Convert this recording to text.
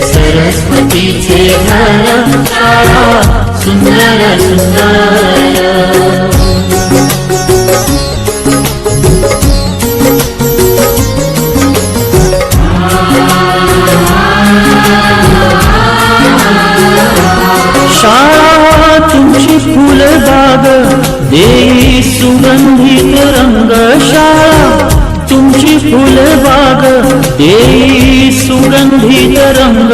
सरस्वतीचे घर शाळा सुंदर सुंदर। देई सुगंधित रंग शाळा तुमची फुलबाग देई सुगंधित रंग